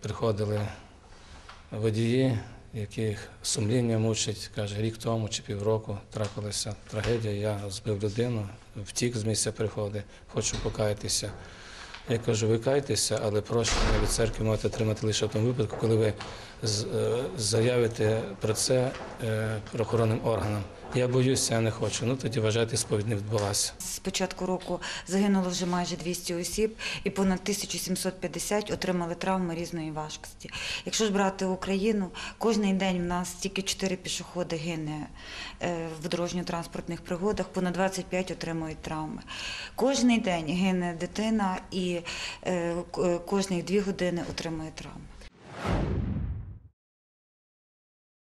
приходили водії, яких сумління мучить, каже, рік тому чи півроку трапилася трагедія, я збив людину, втік з місця приходу, хочу покаятися. Я кажу, ви кайтеся, але прощення від церкви можете отримати лише в тому випадку, коли ви е, заявите про це е, правоохоронним органам. Я боюся, я не хочу. Ну тоді вважайте, сповідь не відбулася. З початку року загинуло вже майже 200 осіб і понад 1750 отримали травми різної важкості. Якщо ж брати Україну, кожен день в нас тільки 4 пішоходи гине е, в дорожньо-транспортних пригодах, понад 25 отримують травми. Кожний день гине дитина і е, кожні 2 години отримує травму.